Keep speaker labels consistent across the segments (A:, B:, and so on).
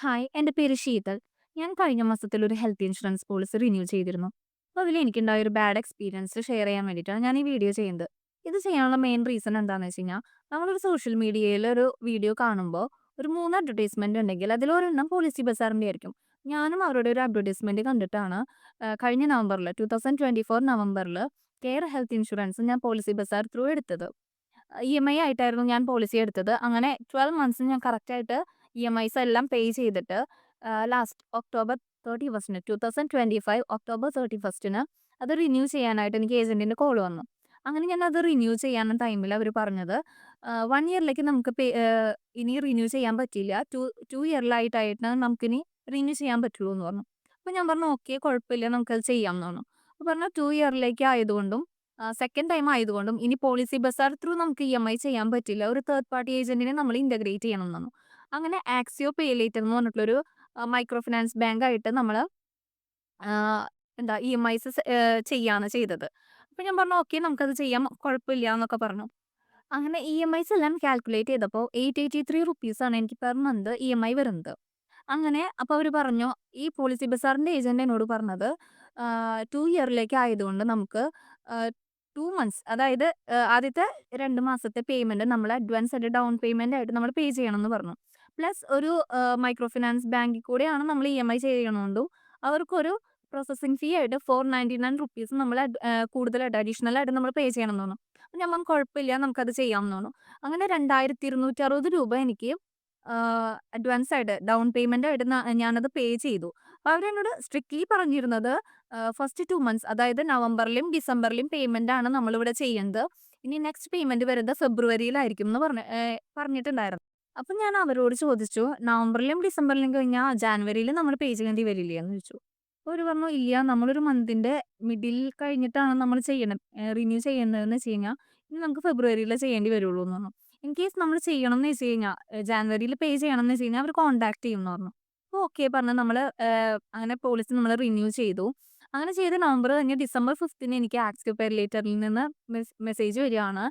A: Hi, എന്റെ പേര് ശീതൽ ഞാൻ കഴിഞ്ഞ മാസത്തിൽ ഒരു ഹെൽത്ത് ഇൻഷുറൻസ് പോളിസി റിന്യൂ ചെയ്തിരുന്നു. അപ്പോൾ അതിൽ എനിക്കുണ്ടായ ഒരു ബാഡ് എക്സ്പീരിയൻസ് ഷെയർ ചെയ്യാൻ വേണ്ടിയിട്ടാണ് ഞാൻ ഈ വീഡിയോ ചെയ്യുന്നത്. ഇത് ചെയ്യാനുള്ള മെയിൻ റീസൺ എന്താണെന്ന് വെച്ച് കഴിഞ്ഞാൽ നമ്മളൊരു സോഷ്യൽ മീഡിയയിൽ ഒരു വീഡിയോ കാണുമ്പോൾ ഒരു മൂന്ന് അഡ്വർടൈസ്മെന്റ് ഉണ്ടെങ്കിൽ അതിലൊരെണ്ണം പോളിസി ബസാറിന്റെ ആയിരിക്കും. ഞാനും അവരുടെ ഒരു അഡ്വർടൈസ്മെന്റ് കണ്ടിട്ടാണ് കഴിഞ്ഞ നവംബറിൽ ടു തൗസൻഡ് ട്വന്റി ഫോർ നവംബറിൽ കെയർ ഹെൽത്ത് ഇൻഷുറൻസ് ഞാൻ പോളിസി ബസാർ ത്രൂ എടുത്തത്. ഇ എം ഐ ആയിട്ടായിരുന്നു ഞാൻ പോളിസി എടുത്തത്. അങ്ങനെ 12 മന്ത്സ് ഞാൻ കറക്റ്റായിട്ട് ഇ എം ഐസ് എല്ലാം പേ ചെയ്തിട്ട് ലാസ്റ്റ് ഒക്ടോബർ 31 2025 ഒക്ടോബർ 31 അത് റിന്യൂ ചെയ്യാനായിട്ട് എനിക്ക് ഏജന്റിന്റെ കോൾ വന്നു. അങ്ങനെ ഞാൻ അത് റിന്യൂ ചെയ്യാൻ ടൈമിൽ അവർ പറഞ്ഞത് വൺ 1 ഇയറിലേക്ക് നമുക്ക് ഇനി റിന്യൂ ചെയ്യാൻ പറ്റില്ല. 2 2 ഇയറിലായിട്ടായിട്ടാണ് നമുക്കിനി റിന്യൂ ചെയ്യാൻ പറ്റുള്ളൂ എന്ന് പറഞ്ഞു. അപ്പോൾ ഞാൻ പറഞ്ഞു ഓക്കെ കുഴപ്പമില്ല നമുക്കത് ചെയ്യാം എന്ന് പറഞ്ഞു. അപ്പോൾ പറഞ്ഞു ടു ഇയറിലേക്ക് ആയതുകൊണ്ടും സെക്കൻഡ് ടൈം ആയതുകൊണ്ടും ഇനി പോളിസി ബസാർ ത്രൂ നമുക്ക് ഇ എം ഐ ചെയ്യാൻ പറ്റില്ല. ഒരു തേർഡ് പാർട്ടി ഏജന്റിനെ നമ്മൾ ഇന്റഗ്രേറ്റ് ചെയ്യണം എന്ന് പറഞ്ഞു. അങ്ങനെ ആക്സിയോ പേ ലേറ്റർ എന്ന് പറഞ്ഞിട്ടുള്ളൊരു മൈക്രോ ഫിനാൻസ് ബാങ്ക് ആയിട്ട് നമ്മൾ എന്താ ഇ എം ഐസ് ചെയ്യാണ് ചെയ്തത്. അപ്പം ഞാൻ പറഞ്ഞു ഓക്കെ നമുക്കത് ചെയ്യാം കുഴപ്പമില്ല എന്നൊക്കെ പറഞ്ഞു. അങ്ങനെ ഇ എം ഐസ് എല്ലാം കാൽക്കുലേറ്റ് ചെയ്തപ്പോൾ 883 റുപ്പീസ് ആണ് എനിക്ക് per month E M I വരുന്നത്. അങ്ങനെ അപ്പോൾ അവർ പറഞ്ഞു ഈ പോളിസി ബസാറിന്റെ ഏജന്റ് എന്നോട് പറഞ്ഞത് ടു 2 ഇയറിലേക്ക് ആയതുകൊണ്ട് നമുക്ക് ടു 2 മന്ത്സ് അതായത് ആദ്യത്തെ രണ്ട് മാസത്തെ പേയ്മെന്റ് നമ്മൾ അഡ്വാൻസ് ആയിട്ട് ഡൗൺ പേയ്മെന്റ് ആയിട്ട് നമ്മൾ പേ ചെയ്യണം എന്ന് പറഞ്ഞു. പ്ലസ് ഒരു മൈക്രോ ഫിനാൻസ് ബാങ്കിൽ കൂടെയാണ് നമ്മൾ ഇ എം ഐ ചെയ്യണോണ്ടും അവർക്കൊരു പ്രോസസ്സിംഗ് ഫീ ആയിട്ട് 499 റുപ്പീസ് നമ്മൾ കൂടുതലായിട്ട് അഡീഷണൽ ആയിട്ട് നമ്മൾ പേ ചെയ്യണം എന്ന് പറഞ്ഞു. അപ്പം ഞാൻ കുഴപ്പമില്ല നമുക്കത് ചെയ്യാം എന്ന് രണ്ടായിരത്തി അങ്ങനെ 2260 രൂപ എനിക്ക് അഡ്വാൻസ് ആയിട്ട് ഡൗൺ പേയ്മെന്റ് ആയിട്ട് ഞാനത് പേ ചെയ്തു. അപ്പോൾ അവരെന്നോട് സ്ട്രിക്ട്ലി പറഞ്ഞിരുന്നത് ഫസ്റ്റ് ടു മന്ത്സ് അതായത് നവംബറിലും ഡിസംബറിലും പേയ്മെന്റ് ആണ് നമ്മളിവിടെ ചെയ്യേണ്ടത്. ഇനി നെക്സ്റ്റ് പേയ്മെന്റ് വരുന്നത് ഫെബ്രുവരിയിലായിരിക്കും എന്ന് പറഞ്ഞ് പറഞ്ഞിട്ടുണ്ടായിരുന്നു. അപ്പോൾ ഞാൻ അവരോട് ചോദിച്ചു നവംബറിലും ഡിസംബറിലും കഴിഞ്ഞാൽ ജാനുവരിയിൽ നമ്മൾ പേജ് കണ്ടി വരില്ലേ എന്ന് ചോദിച്ചു. അപ്പോൾ അവർ പറഞ്ഞു ഇല്ല നമ്മളൊരു മന്തിന്റെ മിഡിൽ കഴിഞ്ഞിട്ടാണ് നമ്മൾ ചെയ്യണം റിന്യൂ ചെയ്യുന്നതെന്ന് വെച്ച് കഴിഞ്ഞാൽ ഇനി നമുക്ക് ഫെബ്രുവരിയിലെ ചെയ്യേണ്ടി വരുള്ളൂ എന്ന് പറഞ്ഞു. ഇൻ കേസ് നമ്മൾ ചെയ്യണം എന്ന് വെച്ച് കഴിഞ്ഞാൽ ജാനുവരിയിൽ പേ ചെയ്യണം എന്ന് വെച്ച് കഴിഞ്ഞാൽ അവർ കോൺടാക്ട് ചെയ്യും എന്ന് പറഞ്ഞു. അപ്പോൾ ഓക്കെ പറഞ്ഞ് നമ്മൾ അങ്ങനെ പോളിസി നമ്മൾ റിന്യൂ ചെയ്തു. അങ്ങനെ ചെയ്ത നവംബർ കഴിഞ്ഞ് ഡിസംബർ 5ന് എനിക്ക് ആക്സിയോ പേ ലേറ്ററിൽ നിന്ന് മെസ്സേജ് വരികയാണ്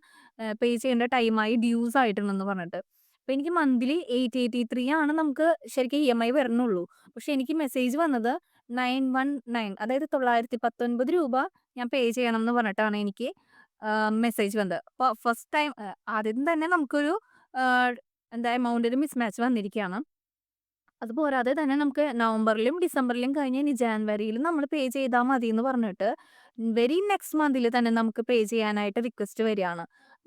A: പേ ചെയ്യേണ്ട ടൈമായി ഡ്യൂസ് ആയിട്ടുണ്ടെന്ന് പറഞ്ഞിട്ട്. അപ്പോൾ എനിക്ക് മന്ത്ലി 883 ആണ് നമുക്ക് ശരിക്കും ഇ എം ഐ വരണുള്ളൂ. പക്ഷെ എനിക്ക് മെസ്സേജ് വന്നത് 919 അതായത് 919 രൂപ ഞാൻ പേ ചെയ്യണം എന്ന് പറഞ്ഞിട്ടാണ് എനിക്ക് മെസ്സേജ് വന്നത്. അപ്പോൾ ഫസ്റ്റ് ടൈം ആദ്യം തന്നെ നമുക്കൊരു എന്താ എമൗണ്ടിൽ മിസ്മാച്ച് വന്നിരിക്കുകയാണ്. അതുപോരാതെ തന്നെ നമുക്ക് നവംബറിലും ഡിസംബറിലും കഴിഞ്ഞ് ഇനി ജാനുവരിയിലും നമ്മൾ പേ ചെയ്താൽ മതി എന്ന് പറഞ്ഞിട്ട് വെരി നെക്സ്റ്റ് മന്തിൽ തന്നെ നമുക്ക് പേ ചെയ്യാനായിട്ട് റിക്വസ്റ്റ് വരികയാണ്.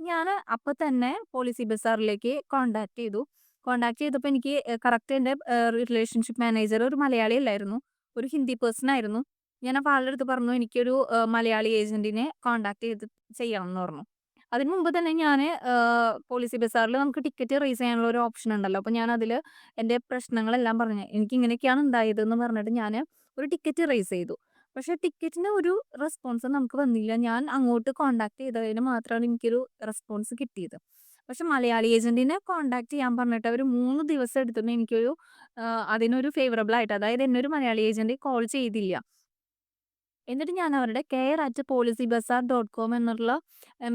A: ഞാൻ അപ്പോൾ തന്നെ പോളിസി ബസാറിലേക്ക് കോണ്ടാക്ട് ചെയ്തു. കോണ്ടാക്ട് ചെയ്തപ്പോൾ എനിക്ക് കറക്റ്റ് എന്റെ റിലേഷൻഷിപ്പ് മാനേജർ ഒരു മലയാളി അല്ലായിരുന്നു. ഒരു ഹിന്ദി പേഴ്സൺ ആയിരുന്നു. ഞാൻ അപ്പോൾ ആളുടെ അടുത്ത് പറഞ്ഞു എനിക്കൊരു മലയാളി ഏജന്റിനെ കോണ്ടാക്ട് ചെയ്ത് ചെയ്യണം എന്ന് പറഞ്ഞു. അതിന് മുമ്പ് തന്നെ ഞാൻ പോളിസി ബസാറിൽ നമുക്ക് ടിക്കറ്റ് റേസ് ചെയ്യാനുള്ള ഒരു ഓപ്ഷൻ ഉണ്ടല്ലോ. അപ്പോൾ ഞാൻ അതിൽ എന്റെ പ്രശ്നങ്ങളെല്ലാം പറഞ്ഞു. എനിക്ക് ഇങ്ങനെയൊക്കെയാണ് ഉണ്ടായത് എന്ന് പറഞ്ഞിട്ട് ഞാൻ ഒരു ടിക്കറ്റ് റേസ് ചെയ്തു. പക്ഷേ ടിക്കറ്റിന് ഒരു റെസ്പോൺസ് നമുക്ക് വന്നില്ല. ഞാൻ അങ്ങോട്ട് കോണ്ടാക്ട് ചെയ്തതിന് മാത്രമാണ് എനിക്കൊരു റെസ്പോൺസ് കിട്ടിയത്. പക്ഷെ മലയാളി ഏജന്റിനെ കോണ്ടാക്ട് ചെയ്യാൻ പറഞ്ഞിട്ട് അവർ മൂന്ന് ദിവസം എടുത്തിട്ട് എനിക്കൊരു അതിനൊരു ഫേവറബിൾ ആയിട്ട് അതായത് എന്നൊരു മലയാളി ഏജന്റ് കോൾ ചെയ്തില്ല. എന്നിട്ട് ഞാൻ അവരുടെ care at Policy Bazaar dot com എന്നുള്ള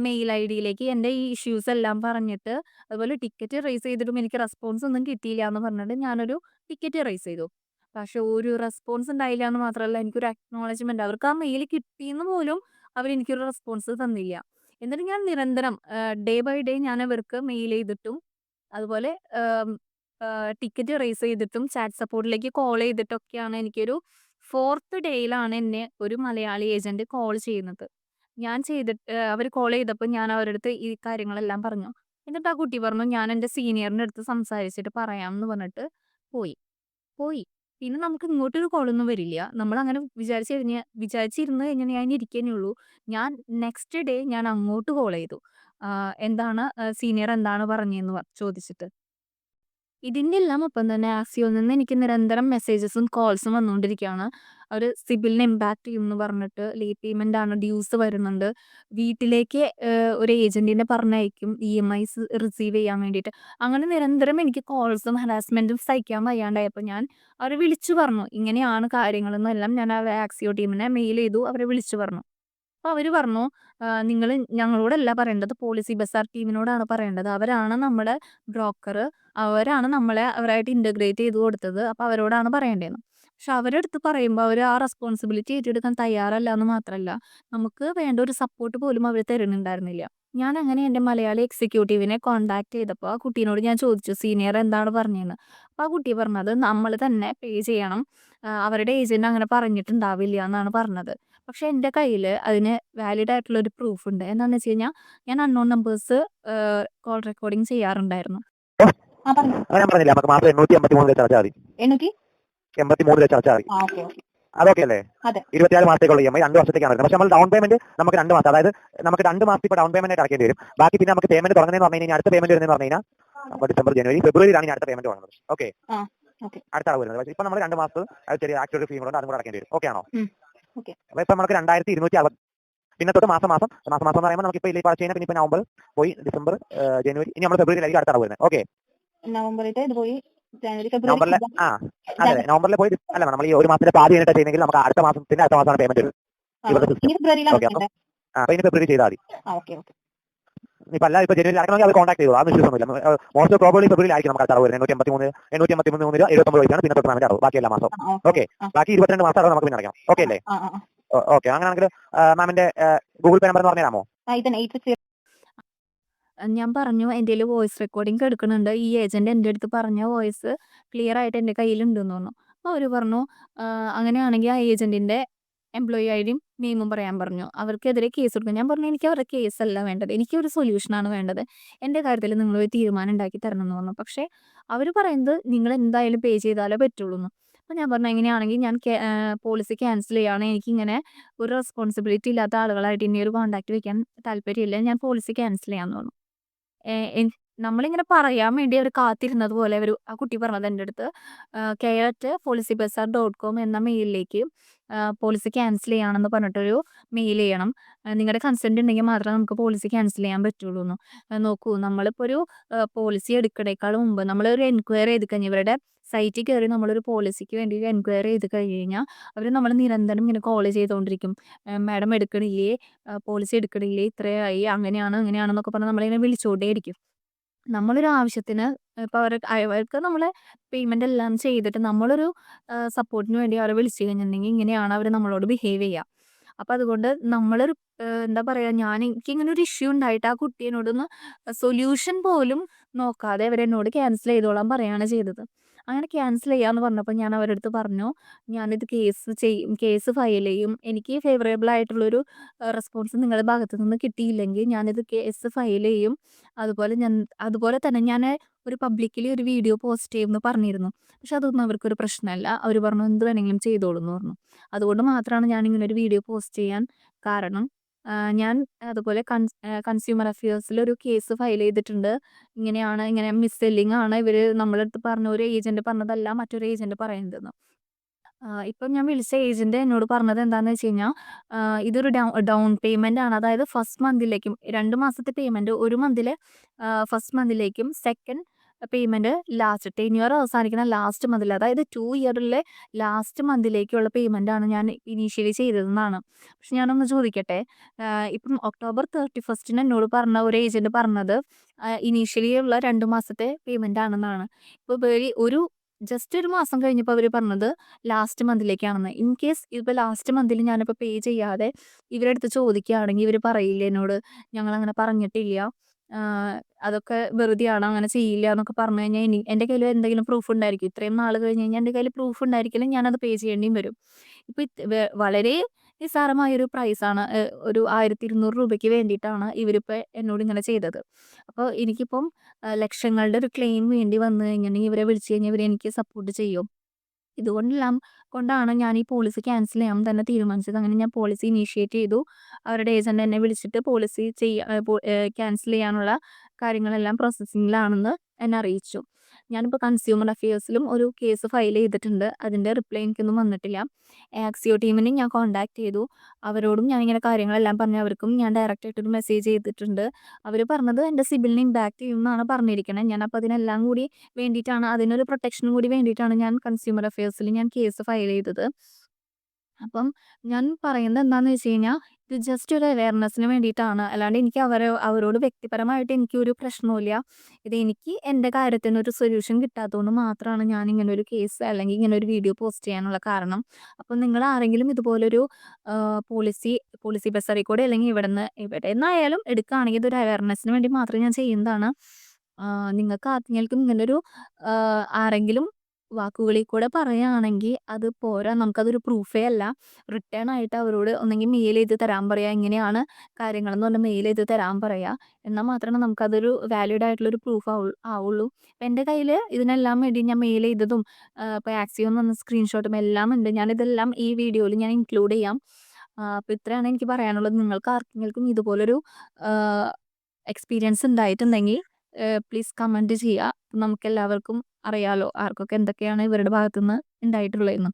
A: മെയിൽ ഐ ഡിയിലേക്ക് എന്റെ ഈ ഇഷ്യൂസ് എല്ലാം പറഞ്ഞിട്ട് അതുപോലെ ടിക്കറ്റ് റേസ് ചെയ്തിട്ടും എനിക്ക് റെസ്പോൺസ് ഒന്നും കിട്ടിയില്ല എന്ന് പറഞ്ഞിട്ട് ഞാനൊരു ടിക്കറ്റ് റേസ് ചെയ്തു. പക്ഷേ ഒരു റെസ്പോൺസ് ഉണ്ടായില്ല എന്ന് മാത്രമല്ല എനിക്കൊരു അക്നോളജ്മെന്റ് അവർക്ക് ആ മെയിൽ കിട്ടിയെന്ന് പോലും അവർ എനിക്കൊരു റെസ്പോൺസ് തന്നില്ല. എന്നിട്ട് ഞാൻ നിരന്തരം ഡേ ബൈ ഡേ ഞാൻ അവർക്ക് മെയിൽ ചെയ്തിട്ടും അതുപോലെ ടിക്കറ്റ് റേസ് ചെയ്തിട്ടും ചാറ്റ് സപ്പോർട്ടിലേക്ക് കോൾ ചെയ്തിട്ടൊക്കെയാണ് എനിക്കൊരു ഫോർത്ത് ഡേയിലാണ് എന്നെ ഒരു മലയാളി ഏജന്റ് കോൾ ചെയ്യുന്നത്. ഞാൻ ചെയ്തിട്ട് അവർ കോൾ ചെയ്തപ്പോൾ ഞാൻ അവരുടെ അടുത്ത് ഈ കാര്യങ്ങളെല്ലാം പറഞ്ഞു. എന്നിട്ട് ആ കുട്ടി പറഞ്ഞു ഞാൻ എന്റെ സീനിയറിന്റെ അടുത്ത് സംസാരിച്ചിട്ട് പറയാം എന്ന് പറഞ്ഞിട്ട് പോയി. പോയി. പിന്നെ നമുക്ക് ഇങ്ങോട്ടൊരു കോളൊന്നും വരില്ല. നമ്മളങ്ങനെ വിചാരിച്ച് കഴിഞ്ഞ വിചാരിച്ചിരുന്ന് കഴിഞ്ഞാൽ ഞാൻ ഇരിക്കന്നേ ഉള്ളൂ. ഞാൻ നെക്സ്റ്റ് ഡേ ഞാൻ അങ്ങോട്ട് കോൾ ചെയ്തു. എന്താണ് സീനിയർ എന്താണ് പറഞ്ഞതെന്ന് ചോദിച്ചിട്ട്. ഇതിന്റെ എല്ലാം ഒപ്പം തന്നെ ആസിയോയിൽ നിന്ന് എനിക്ക് നിരന്തരം മെസ്സേജസും കോൾസും വന്നുകൊണ്ടിരിക്കുകയാണ്. അവർ ഇംപാക്ട് ചെയ്യും എന്ന് പറഞ്ഞിട്ട് ലേറ്റ് പേയ്മെന്റ് ആണ് ഡ്യൂസ് വരുന്നുണ്ട്. വീട്ടിലേക്ക് ഒരു ഏജന്റിനെ പറഞ്ഞയക്കും ഇ എം ഐസ് റിസീവ് ചെയ്യാൻ വേണ്ടിയിട്ട്. അങ്ങനെ നിരന്തരം എനിക്ക് കോൾസും ഹരാസ്മെന്റും സഹിക്കാൻ വയ്യാണ്ടായപ്പോൾ ഞാൻ അവരെ വിളിച്ചു പറഞ്ഞു. ഇങ്ങനെയാണ് കാര്യങ്ങളെന്നെല്ലാം ഞാൻ ആ ആക്സിയോ ടീമിനെ മെയിൽ ചെയ്തു അവരെ വിളിച്ചു പറഞ്ഞു. അപ്പോൾ അവർ പറഞ്ഞു നിങ്ങൾ ഞങ്ങളോടല്ല പറയേണ്ടത് പോളിസി ബസാർ ടീമിനോടാണ് പറയേണ്ടത്. അവരാണ് നമ്മുടെ ബ്രോക്കർ അവരാണ് നമ്മളെ അവരായിട്ട് ഇന്റഗ്രേറ്റ് ചെയ്ത് കൊടുത്തത്. അപ്പൊ അവരോടാണ് പറയേണ്ടതെന്ന് പക്ഷെ അവരെ അടുത്ത് പറയുമ്പോൾ അവർ ആ റെസ്പോൺസിബിലിറ്റി ഏറ്റെടുക്കാൻ തയ്യാറല്ല എന്ന് മാത്രമല്ല നമുക്ക് വേണ്ട ഒരു സപ്പോർട്ട് പോലും അവർ തരുന്നുണ്ടായിരുന്നില്ല. ഞാൻ അങ്ങനെ എന്റെ മലയാളി എക്സിക്യൂട്ടീവിനെ കോൺടാക്ട് ചെയ്തപ്പോൾ ആ കുട്ടീനോട് ഞാൻ ചോദിച്ചു സീനിയർ എന്താണ് പറഞ്ഞതെന്ന് അപ്പോൾ ആ കുട്ടി പറഞ്ഞത് നമ്മൾ തന്നെ പേ ചെയ്യണം. അവരുടെ ഏജന്റ് അങ്ങനെ പറഞ്ഞിട്ടുണ്ടാവില്ല എന്നാണ് പറഞ്ഞത്. പക്ഷെ എന്റെ കയ്യിൽ അതിന് വാലിഡ് ആയിട്ടുള്ള ഒരു പ്രൂഫ് ഉണ്ട്. എന്താന്ന് വെച്ച് കഴിഞ്ഞാൽ ഞാൻ അൺനോൺ നമ്പേഴ്സ് കോൾ റെക്കോർഡിംഗ് ചെയ്യാറുണ്ടായിരുന്നു.
B: ഞാൻ പറഞ്ഞില്ല? നമുക്ക് മാസം എണ്ണൂറ്റി എൺപത്തി മൂന്ന് അടച്ചാൽ മതി. എൺപത്തി മൂന്ന് വെച്ച് മതി. അതൊക്കെ അല്ലേ. ഇരുപത്തിയാറ് മാസത്തേക്കുള്ള ഇ എം ഐ രണ്ട് വർഷത്തേക്കാണ് വരുന്നത്. പക്ഷെ നമ്മൾ ഡൗൺ പേയ്മെന്റ് നമുക്ക് രണ്ട് മാസം അതായത് നമുക്ക് രണ്ട് മാസത്തിൽ ഇപ്പോൾ ഡൗൺ പേയ്മെന്റ് അടക്കേണ്ടി വരും. ബാക്കി പിന്നെ നമുക്ക് പേയ്മെന്റ് തുടങ്ങുന്നതെന്ന് പറഞ്ഞു കഴിഞ്ഞാൽ അടുത്ത പേയ്മെന്റ് വരുന്നതെന്ന് പറഞ്ഞു കഴിഞ്ഞാൽ അപ്പോൾ ഡിസംബർ ജനുവരി ഫെബ്രുവരിയിലാണ് അടുത്ത പേയ്മെന്റ് തുടങ്ങുന്നത്. ഓക്കെ. അടുത്ത അളവ് വരുന്നത്. പക്ഷേ ഇപ്പൊ നമ്മൾ രണ്ട് മാസം ചെറിയ ആക്ച്വൽ ഫീ കൊണ്ട് അതും കൂടെ അടക്കേണ്ടി വരും. ഓക്കെ ആണോ. അപ്പൊ ഇപ്പൊ നമുക്ക് രണ്ടായിരത്തി ഇരുന്നൂറ്റി അറുപത് പിന്നെ തൊട്ട് മാസം മാസം മാസം മാസം എന്ന് പറയുമ്പോൾ നമുക്ക് ഇപ്പൊ ഇല്ലേ പറിച്ചു കഴിഞ്ഞാൽ പിന്നെ ഇപ്പൊ നവംബർ പോയി ഡിസംബർ ജനുവരി ഇനി നമ്മൾ ഫെബ്രുവരിയിലായിരിക്കും അടുത്ത അളവ് വരുന്നത്. ഓക്കെ
C: നവംബറിൽ ഇത് പോയി ജനുവരി ഫെബ്രുവരി
B: ആ അതെ നവംബറിൽ പോയി അല്ല നമ്മൾ ഈ ഒരു മാസത്തിന്റെ പാതി കഴിഞ്ഞിട്ട് ചെയ്യുന്നെങ്കിൽ നമുക്ക് അടുത്ത മാസത്തിന്റെ അടുത്ത മാസമാണ് പേയ്മെന്റ് വരുന്നത്. ഫെബ്രുവരി ചെയ്താൽ മതി. ഇപ്പൊ അല്ല ഇപ്പൊ ജനുവരി അടക്കണമെങ്കിൽ അത് കോൺടാക്ട് ചെയ്തു അത് വിശ്വാസമൊന്നുമില്ല മോസ്റ്റ് പ്രോബ്ലി ഫെബ്രുവരി ആയിരിക്കും നമുക്ക് അടവ് വരുന്നത്. എണ്ണൂറ്റി എൺപത്തി മൂന്ന് എണ്ണൂറ്റി എൺപത്തി മൂന്ന് മൂന്ന് ഇരുപത്തൊമ്പത് വയസ്സാണ് പിന്നെ തൊട്ട് അടവ്. ബാക്കി എല്ലാ മാസം
C: ഓക്കെ
B: ബാക്കി ഇരുപത്തിരണ്ട് മാസം അടവ് നമുക്ക് പിന്നെ അടയ്ക്കണം ഓക്കെ അല്ലേ. ഓക്കെ അങ്ങനെയാണെങ്കിൽ മാമിന്റെ ഗൂഗിൾ പേ നമ്പർ എന്ന് പറഞ്ഞുതരാമോ
A: ഞാൻ പറഞ്ഞു എന്റെ വോയിസ് റെക്കോർഡിംഗ് എടുക്കുന്നുണ്ട്. ഈ ഏജന്റ് എന്റെ അടുത്ത് പറഞ്ഞ വോയിസ് ക്ലിയർ ആയിട്ട് എന്റെ കയ്യിലുണ്ടെന്ന് തോന്നുന്നു. അപ്പോൾ അവർ പറഞ്ഞു അങ്ങനെയാണെങ്കിൽ ആ ഏജന്റിന്റെ എംപ്ലോയി ഐഡിയും നെയിമും പറയാൻ പറഞ്ഞു. അവർക്കെതിരെ കേസ് കൊടുക്കും ഞാൻ പറഞ്ഞു എനിക്ക് അവരുടെ കേസല്ല വേണ്ടത്. എനിക്ക് ഒരു സൊല്യൂഷനാണ് വേണ്ടത്. എന്റെ കാര്യത്തിൽ നിങ്ങൾ ഒരു തീരുമാനം ഉണ്ടാക്കി തരണം എന്ന് പറഞ്ഞു. പക്ഷേ അവർ പറയുന്നത് നിങ്ങൾ എന്തായാലും പേ ചെയ്താലേ പറ്റുള്ളൂ അപ്പം ഞാൻ പറഞ്ഞു എങ്ങനെയാണെങ്കിൽ ഞാൻ പോളിസി ക്യാൻസൽ ചെയ്യുകയാണ് എനിക്കിങ്ങനെ ഒരു റെസ്പോൺസിബിലിറ്റി ഇല്ലാത്ത ആളുകളായിട്ട് ഇനി ഒരു കോൺടാക്ട് വെക്കാൻ താല്പര്യമില്ല. ഞാൻ പോളിസി ക്യാൻസൽ ചെയ്യാമെന്ന് പറഞ്ഞു. നമ്മളിങ്ങനെ പറയാൻ വേണ്ടി അവർ കാത്തിരുന്നത് പോലെ ഒരു ആ കുട്ടി പറഞ്ഞത് എന്റെ അടുത്ത് care at Policy Bazaar dot com എന്ന മെയിലിലേക്ക് പോളിസി ക്യാൻസൽ ചെയ്യണമെന്ന് പറഞ്ഞിട്ടൊരു മെയിൽ ചെയ്യണം. നിങ്ങളുടെ കൺസെന്റ് ഉണ്ടെങ്കിൽ മാത്രമേ നമുക്ക് പോളിസി ക്യാൻസൽ ചെയ്യാൻ പറ്റുള്ളൂ എന്ന് നോക്കൂ നമ്മളിപ്പോൾ ഒരു പോളിസി എടുക്കണേക്കാൾ മുമ്പ് നമ്മളൊരു എൻക്വയറി ചെയ്ത് കഴിഞ്ഞാൽ ഇവരുടെ സൈറ്റിൽ കയറി നമ്മളൊരു പോളിസിക്ക് വേണ്ടി എൻക്വയറി ചെയ്ത് കഴിഞ്ഞ് കഴിഞ്ഞാൽ അവർ നമ്മൾ നിരന്തരം ഇങ്ങനെ കോൾ ചെയ്തുകൊണ്ടിരിക്കും. മാഡം എടുക്കണില്ലേ? പോളിസി എടുക്കണില്ലേ? ഇത്രയായി അങ്ങനെയാണ് ഇങ്ങനെയാണെന്നൊക്കെ പറഞ്ഞ് നമ്മളിങ്ങനെ വിളിച്ചുകൊണ്ടേയിരിക്കും. നമ്മളൊരു ആവശ്യത്തിന് ഇപ്പൊ അവർ അവർക്ക് നമ്മളെ പേയ്മെന്റ് എല്ലാം ചെയ്തിട്ട് നമ്മളൊരു സപ്പോർട്ടിന് വേണ്ടി അവരെ വിളിച്ചു കഴിഞ്ഞിട്ടുണ്ടെങ്കിൽ ഇങ്ങനെയാണ് അവർ നമ്മളോട് ബിഹേവ് ചെയ്യുക. അപ്പൊ അതുകൊണ്ട് നമ്മളൊരു എന്താ പറയാ ഞാൻ എനിക്ക് ഇങ്ങനെ ഒരു ഇഷ്യൂ ഉണ്ടായിട്ട് ആ കുട്ടി സൊല്യൂഷൻ പോലും നോക്കാതെ അവരെന്നോട് ക്യാൻസൽ ചെയ്തോളാൻ പറയാണ് ചെയ്തത്. അങ്ങനെ ക്യാൻസൽ ചെയ്യാന്ന് പറഞ്ഞപ്പോൾ ഞാൻ അവരുടെ അടുത്ത് പറഞ്ഞു ഞാനിത് കേസ് ചെയ്യും കേസ് ഫയൽ ചെയ്യും. എനിക്ക് ഫേവറബിൾ ആയിട്ടുള്ളൊരു റെസ്പോൺസ് നിങ്ങളുടെ ഭാഗത്തു നിന്ന് കിട്ടിയില്ലെങ്കിൽ ഞാനിത് കേസ് ഫയൽ ചെയ്യും. അതുപോലെ ഞാൻ അതുപോലെ തന്നെ ഞാൻ ഒരു പബ്ലിക്കലി ഒരു വീഡിയോ പോസ്റ്റ് ചെയ്യുമെന്ന് പറഞ്ഞിരുന്നു. പക്ഷെ അതൊന്നും അവർക്കൊരു പ്രശ്നമല്ല. അവർ പറഞ്ഞു എന്ത് വേണമെങ്കിലും ചെയ്തോളൂ" എന്ന് പറഞ്ഞു. അതുകൊണ്ട് മാത്രമാണ് ഞാൻ ഇങ്ങനെ ഒരു വീഡിയോ പോസ്റ്റ് ചെയ്യാൻ കാരണം. ഞാൻ അതുപോലെ കൺസ്യൂമർ അഫയേഴ്സിൽ ഒരു കേസ് ഫയൽ ചെയ്തിട്ടുണ്ട്. ഇങ്ങനെയാണ് ഇങ്ങനെ മിസ് സെല്ലിംഗ് ആണ് ഇവർ നമ്മളെ അടുത്ത് പറഞ്ഞ ഒരു ഏജന്റ് പറഞ്ഞതല്ല മറ്റൊരു ഏജന്റ് പറയുന്നതെന്ന്. ഇപ്പം ഞാൻ വിളിച്ച ഏജന്റ് എന്നോട് പറഞ്ഞത് എന്താന്ന് വെച്ച് കഴിഞ്ഞാൽ ഇതൊരു ഡൗൺ പേയ്മെന്റ് ആണ്. അതായത് ഫസ്റ്റ് മന്തിലേക്കും രണ്ട് മാസത്തെ പേയ്മെന്റ് ഒരു മന്തിലെ first മന്തിലേക്കും second payment last ten year അവസാനിക്കുന്ന ലാസ്റ്റ് മന്തിൽ അതായത് ടു ഇയറിലെ ലാസ്റ്റ് മന്തിലേക്കുള്ള പേയ്മെന്റ് ആണ് ഞാൻ ഇനീഷ്യലി ചെയ്തതെന്നാണ്. പക്ഷെ ഞാനൊന്ന് ചോദിക്കട്ടെ ഇപ്പം ഒക്ടോബർ 31ന് എന്നോട് പറഞ്ഞ ഒരു ഏജന്റ് പറഞ്ഞത് ഇനീഷ്യലി ഉള്ള രണ്ട് മാസത്തെ പേയ്മെന്റ് ആണെന്നാണ്. ഇപ്പൊ വേറെ ഒരു ജസ്റ്റ് ഒരു മാസം കഴിഞ്ഞപ്പോൾ അവർ പറഞ്ഞത് ലാസ്റ്റ് മന്തിലേക്കാണെന്ന്. ഇൻ കേസ് ഇപ്പോൾ ലാസ്റ്റ് മന്തിൽ ഞാനിപ്പോൾ പേ ചെയ്യാതെ ഇവരെടുത്ത് ചോദിക്കുകയാണെങ്കിൽ ഇവർ പറയില്ല എന്നോട് ഞങ്ങളങ്ങനെ പറഞ്ഞിട്ടില്ല. അതൊക്കെ വെറുതെയാണ് അങ്ങനെ ചെയ്യില്ല എന്നൊക്കെ പറഞ്ഞു കഴിഞ്ഞാൽ ഇനി എന്റെ കയ്യിൽ എന്തെങ്കിലും പ്രൂഫ് ഉണ്ടായിരിക്കും. ഇത്രയും നാൾ കഴിഞ്ഞ് കഴിഞ്ഞാൽ എന്റെ കയ്യിൽ പ്രൂഫ് ഉണ്ടായിരിക്കില്ല. ഞാനത് പേ ചെയ്യേണ്ടിയും വരും. ഇപ്പൊ ഇത് വെ വളരെ നിസ്സാരമായ ഒരു പ്രൈസാണ്. ഒരു രൂ. 1200 വേണ്ടിയിട്ടാണ് ഇവരിപ്പോ എന്നോട് ഇങ്ങനെ ചെയ്തത്. അപ്പോൾ എനിക്കിപ്പം ലക്ഷങ്ങളുടെ ഒരു ക്ലെയിം വേണ്ടി വന്നു കഴിഞ്ഞിട്ടുണ്ടെങ്കിൽ ഇവരെ വിളിച്ചു കഴിഞ്ഞാൽ ഇവർ എനിക്ക് സപ്പോർട്ട് ചെയ്യും. ഇതുകൊണ്ടെല്ലാം കൊണ്ടാണ് ഞാൻ ഈ പോളിസി ക്യാൻസൽ ചെയ്യാൻ തന്നെ തീരുമാനിച്ചത്. അങ്ങനെ ഞാൻ പോളിസി ഇനീഷ്യേറ്റ് ചെയ്തു. അവരുടെ ഏജന്റ് എന്നെ വിളിച്ചിട്ട് പോളിസി ചെയ്യ ഏഹ് പോ ഏഹ് ക്യാൻസൽ ചെയ്യാനുള്ള കാര്യങ്ങളെല്ലാം പ്രോസസ്സിങ്ങിലാണെന്ന് എന്നെ അറിയിച്ചു. ഞാനിപ്പോൾ കൺസ്യൂമർ അഫയേഴ്സിലും ഒരു കേസ് ഫയൽ ചെയ്തിട്ടുണ്ട്. അതിന്റെ റിപ്ലൈ എനിക്കൊന്നും വന്നിട്ടില്ല. ആക്സിയോ ടീമിനെ ഞാൻ കോൺടാക്ട് ചെയ്തു. അവരോടും ഞാൻ ഇങ്ങനെ കാര്യങ്ങളെല്ലാം പറഞ്ഞു. അവർക്കും ഞാൻ ഡയറക്റ്റ് ആയിട്ട് ഒരു മെസ്സേജ് ചെയ്തിട്ടുണ്ട്. അവർ പറഞ്ഞത് എന്റെ സിബിലിനെ ഇംപാക്ട് ചെയ്യുമെന്നാണ് പറഞ്ഞിരിക്കണേ. അപ്പോൾ അതിനെല്ലാം കൂടി വേണ്ടിയിട്ടാണ് അതിനൊരു പ്രൊട്ടക്ഷനും കൂടി വേണ്ടിയിട്ടാണ് ഞാൻ കൺസ്യൂമർ അഫയേഴ്സിൽ ഞാൻ കേസ് ഫയൽ ചെയ്തത്. അപ്പം ഞാൻ പറയുന്നത് എന്താന്ന് വെച്ച് കഴിഞ്ഞാൽ ഇത് ജസ്റ്റ് ഒരു അവയർനെസ്സിന് വേണ്ടിയിട്ടാണ്. അല്ലാണ്ട് എനിക്ക് അവരെ അവരോട് വ്യക്തിപരമായിട്ട് എനിക്കൊരു പ്രശ്നവുമില്ല. ഇത് എനിക്ക് എന്റെ കാര്യത്തിന് ഒരു സൊല്യൂഷൻ കിട്ടാത്തതുകൊണ്ട് മാത്രമാണ് ഞാൻ ഇങ്ങനെ ഒരു കേസ് അല്ലെങ്കിൽ ഇങ്ങനെ ഒരു വീഡിയോ പോസ്റ്റ് ചെയ്യാനുള്ള കാരണം. അപ്പം നിങ്ങൾ ആരെങ്കിലും ഇതുപോലൊരു പോളിസി പോളിസി ബസ്സറി കൂടെ അല്ലെങ്കിൽ ഇവിടെ നിന്ന് ഇവിടെ നിന്നായാലും എടുക്കുകയാണെങ്കിൽ ഇതൊരു അവയർനെസ്സിന് വേണ്ടി മാത്രം ഞാൻ ചെയ്യുന്നതാണ്. നിങ്ങൾക്ക് ആർക്കെങ്കിലും ഇങ്ങനൊരു ആരെങ്കിലും വാക്കുകളിൽ കൂടെ പറയുകയാണെങ്കിൽ അത് പോരാ. നമുക്കതൊരു പ്രൂഫേ അല്ല. റിട്ടേൺ ആയിട്ട് അവരോട് ഒന്നെങ്കിൽ മെയിൽ ചെയ്ത് തരാൻ പറയുക. ഇങ്ങനെയാണ് കാര്യങ്ങളെന്ന് പറഞ്ഞാൽ മെയിൽ ചെയ്ത് തരാൻ പറയുക. എന്നാൽ മാത്രമേ നമുക്കതൊരു വാലിഡ് ആയിട്ടുള്ളൊരു പ്രൂഫ് ആവു ആവുള്ളൂ. ഇപ്പം എന്റെ കയ്യിൽ ഇതിനെല്ലാം വേണ്ടി ഞാൻ മെയിൽ ചെയ്തതും ഇപ്പോൾ ആക്സിയോന്ന് വന്ന സ്ക്രീൻഷോട്ടും എല്ലാം ഉണ്ട്. ഞാനിതെല്ലാം ഈ വീഡിയോയിൽ ഞാൻ ഇൻക്ലൂഡ് ചെയ്യാം. അപ്പം ഇത്രയാണ് എനിക്ക് പറയാനുള്ളത്. നിങ്ങൾക്ക് ആർക്കെങ്കിലും ഇതുപോലൊരു എക്സ്പീരിയൻസ് ഉണ്ടായിട്ടുണ്ടെങ്കിൽ പ്ലീസ് കമന്റ് ചെയ്യുക. നമുക്കെല്ലാവർക്കും അറിയാലോ ആർക്കൊക്കെ എന്തൊക്കെയാണ് ഇവരുടെ ഭാഗത്തുനിന്ന് ഉണ്ടായിട്ടുള്ളതെന്ന്.